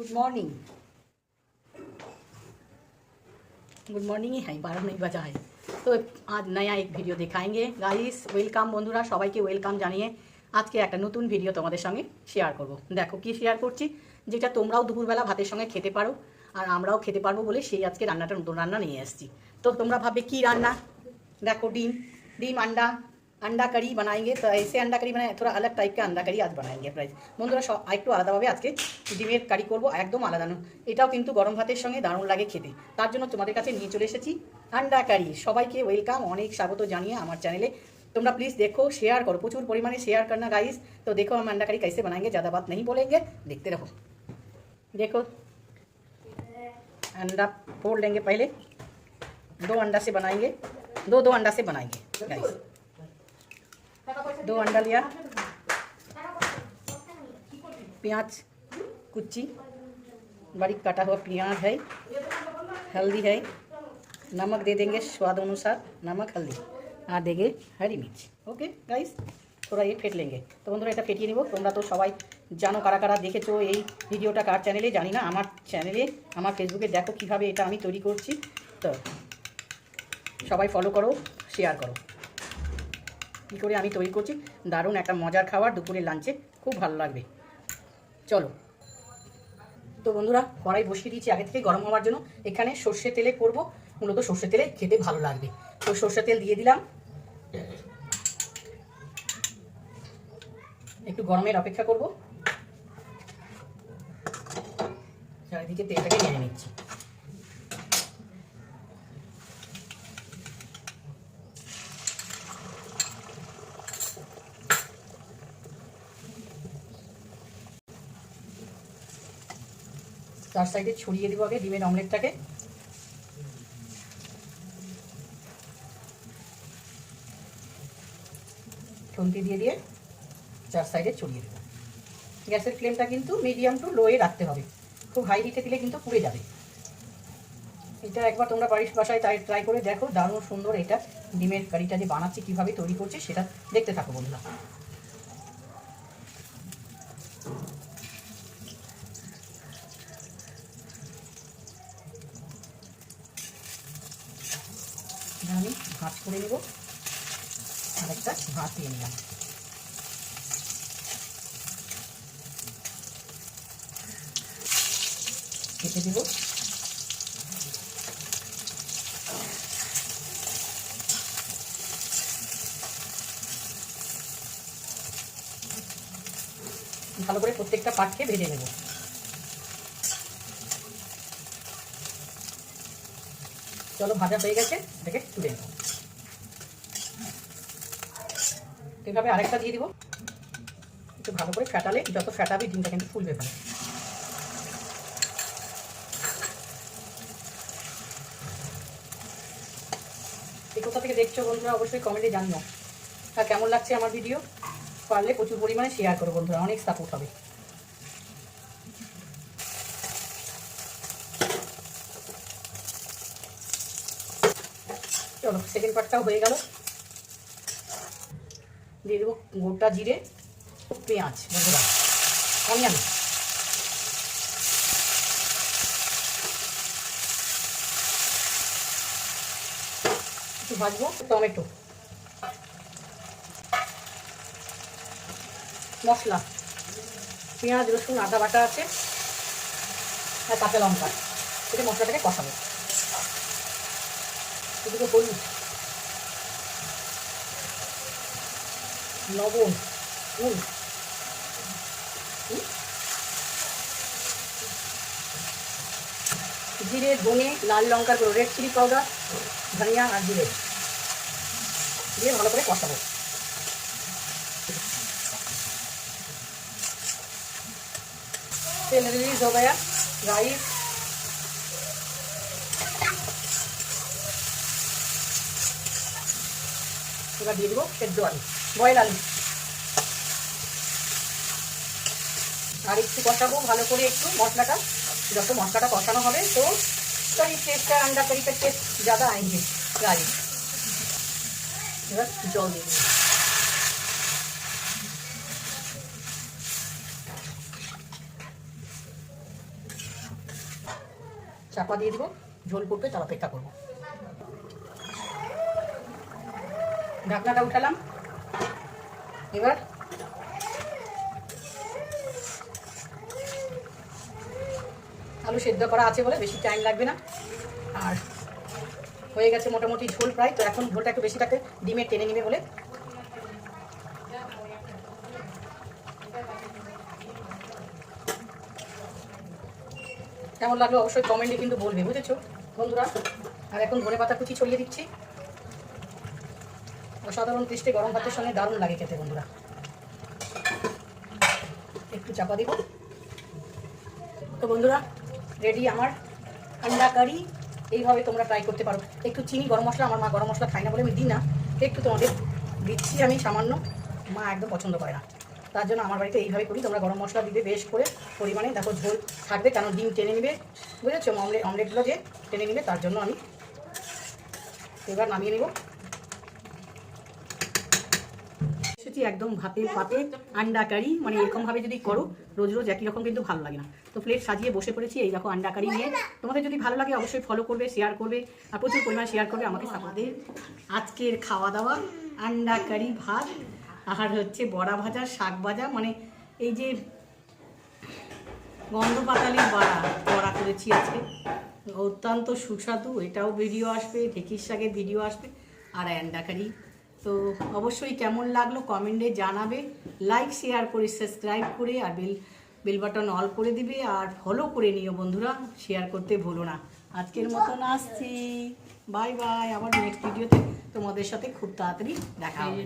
Good morning good মর্নিংই হ্যাঁ বারো নেই বাজা হয় তো আজ নয়া এক ভিডিও দেখাएंगे গাইস ওয়েলকাম বন্ধুরা সবাইকে ওয়েলকাম জানিয়ে আজকে একটা নতুন ভিডিও তোমাদের সঙ্গে শেয়ার করব দেখো কি শেয়ার করছি যেটা তোমরাও দুপুরবেলা ভাতের সঙ্গে খেতে পারো আর আমরাও খেতে পারব বলে সেই আজকে রান্নাটা নতুন রান্না নিয়ে এসেছি তো তোমরা ভাবে কি রান্না দেখো ডিম ডিম আন্ডা अंडा करी बनाएंगे तो ऐसे अंडा करी बनाए थोड़ा अलग टाइप का अंडा करी आज बनाएंगे প্রাইস বন্ধুরা সব একটু আলাদাভাবে আজকে ডিমের কারি করব একদম আলাদা নয় এটাও কিন্তু গরম ভাতের সঙ্গে দারুণ লাগে খেতে তার জন্য তোমাদের কাছে নিয়ে চলে এসেছি আন্ডা কারি সবাইকে ওয়েলকাম অনেক স্বাগত জানিয়ে আমার চ্যানেলে তোমরা প্লিজ দেখো শেয়ার করো প্রচুর পরিমাণে শেয়ার करना गाइस तो देखो हम अंडा करी कैसे बनाएंगे ज़्यादा बात नहीं बोलेंगे देखते रहो देखो अंडा फोड़ लेंगे पहले दो अंडा से बनाएंगे दो दो अंडा से बनाएंगे गाइस दो अंडा लिया प्याज कुच्ची बारीक काटा हुआ प्याज है हल्दी है नमक दे देंगे स्वाद अनुसार नमक हल्दी আর দেগে হরি মির্চ ওকে গাইস তোরা এই ফেট লেঙ্গে তো বন্ধুরা এটা ফেটিয়ে নিব তোমরা তো সবাই জানো কারা কারা দেখেছো এই ভিডিওটা কার চ্যানেলে জানি না আমার চ্যানেলে আমার ফেসবুকে দেখো কিভাবে এটা আমি তৈরি করছি তো সবাই ফলো করো শেয়ার করো কী করে আমি তৈরি করছি? দারুণ একটা মজার খাবার, দুপুরের লাঞ্চে খুব ভালো লাগবে। চলো। তো বন্ধুরা, কড়াই বসিয়ে দিয়েছি আগে থেকে গরম হওয়ার জন্য। এখানে সর্ষে তেলে করব। মূলত সর্ষে তেলে খেতে ভালো লাগবে। তো সর্ষে তেল দিয়ে দিলাম। একটু গরমের অপেক্ষা করব। চারিদিকে তেলটাকে নিয়ে নিচ্ছি। চার সাইডে ছড়িয়ে দিব আগে, ডিমের অমলেটটাকে। খুন্তি দিয়ে দিয়ে চার সাইডে ছড়িয়ে দেবো। গ্যাসের ফ্লেমটা কিন্তু মিডিয়াম টু লোয়ে রাখতে হবে। খুব হাই হিটে দিলে কিন্তু পুড়ে যাবে। এটা একবার তোমরা বাড়ির বাসায় তাই ট্রাই করে দেখো, দারুণ সুন্দর এটা। ডিমের কারিটা যে বানাচ্ছি, কীভাবে তৈরি করছি, সেটা দেখতে থাকো বন্ধুরা। আমি ভাত করে নেব। আরেকটা ভাত দিয়ে নিলাম। কেটে দেব। ভালো করে প্রত্যেকটা পাটকে ভেজে নেব। চলো, ভাজা হয়ে গেছে, এটাকে তুলে নেব। এভাবে আরেকটা দিয়ে দিব। একটু ভালো করে ফ্যাটালে যত ফ্যাটাবে ডিমটা কিন্তু ফুলবে ভালো। এই কোথা থেকে দেখছ বন্ধুরা, অবশ্যই কমেন্টে জানিও। আর কেমন লাগছে আমার ভিডিও পারলে প্রচুর পরিমাণে শেয়ার করো বন্ধুরা, অনেক সাপোর্ট হবে। চলো সেকেন্ড পার্টটাও হয়ে গেল। দিয়ে দেবো গোটা জিরে, পেঁয়াজ বন্ধুরা অনিয়ন একটু ভাজবো, টমেটো। মশলা। পেঁয়াজ, রসুন, আদা বাটা আছে, আর কাঁচা লঙ্কা। এটা মশলাটাকে কষাবো। এদিকে হলুদ লবণ নুন জিরে, ধনে, লাল লঙ্কার গুঁড়ো রেড চিলি পাউডার ধনিয়া আর জিরে। দিয়ে ভালো করে কষাবো। তেল রিলিজ হবে রাইস এবার দিয়ে দেবো সেদ্ধ আলু বয়েল আলু আর একটু কষাবো ভালো করে একটু মশলাটা যত মশলাটা কষানো হবে তো करी टेस्ट का अंडा करी का टेस्ट ज़्यादा आएंगे राइस এবার জল দিয়ে দেবো চাপা দিয়ে দিব ঝোল করবে তার অপেক্ষা করবো ঢাকনাটা উঠালাম। এবার আলু সেদ্ধ করা আছে বলে বেশি টাইম লাগবে না। আর হয়ে গেছে মোটামুটি ঝোল প্রায়, তো এখন ঝোলটা একটু বেশি থাকে, ডিমে টেনে নিবে বলে। কেমন লাগল অবশ্যই কমেন্টে কিন্তু বলবে, বুঝেছ? বন্ধুরা, আর এখন ধনে পাতা কুচি ছড়িয়ে দিচ্ছি। অসাধারণ টেস্টে গরম ভাতের সঙ্গে দারুণ লাগে খেতে, বন্ধুরা। একটু চাপা দিব। তো বন্ধুরা রেডি আমার? আন্ডা কারি এইভাবে তোমরা ট্রাই করতে পারো। একটু চিনি, গরম মশলা, আমার মা গরম মশলা খায় না বলে আমি দিই না। একটু তোমাদের দিচ্ছি আমি সামান্য। মা একদম পছন্দ করে না। তার জন্য আমার বাড়িতে এইভাবে করি। তোমরা গরম মশলা দিবে বেশ করে, পরিমাণে। দেখো ঝোল থাকবে, কেন ডিম টেনে নেবে? বুঝেছ? অমলেট অমলেটগুলো যে টেনে নিবে, তার জন্য আমি এবার নামিয়ে নেব এসেছি একদম ভাতের পাতে আন্ডা কারি মানে এরকমভাবে যদি করো রোজ রোজ একই রকম কিন্তু ভালো লাগে না। তো প্লেট সাজিয়ে বসে পড়েছি এই দেখো আন্ডা কারি নিয়ে তোমাদের যদি ভালো লাগে অবশ্যই ফলো করবে শেয়ার করবে আর প্রচুর পরিমাণ শেয়ার করবে আমাকে আমাদের আজকের খাওয়া দাওয়া আন্ডা কারি ভাত আর হচ্ছে বড়া ভাজা শাক ভাজা মানে এই যে গন্ধ পাতালির বড়া বড়া করেছি আজকে। অত্যন্ত সুস্বাদু এটাও ভিডিও আসবে ঢেকির শাকের ভিডিও আসবে আর অ্যান্ডাকারি তো অবশ্যই কেমন লাগল কমেন্টে জানাবে লাইক শেয়ার করে সাবস্ক্রাইব করে আর বেল বেল বাটন অল করে দিবে আর ফলো করে নিও বন্ধুরা শেয়ার করতে ভুলো না। আজকের মতন আসছি। বাই বাই আবার নেক্সট ভিডিওতে তোমাদের সাথে খুব তাড়াতাড়ি দেখা হবে।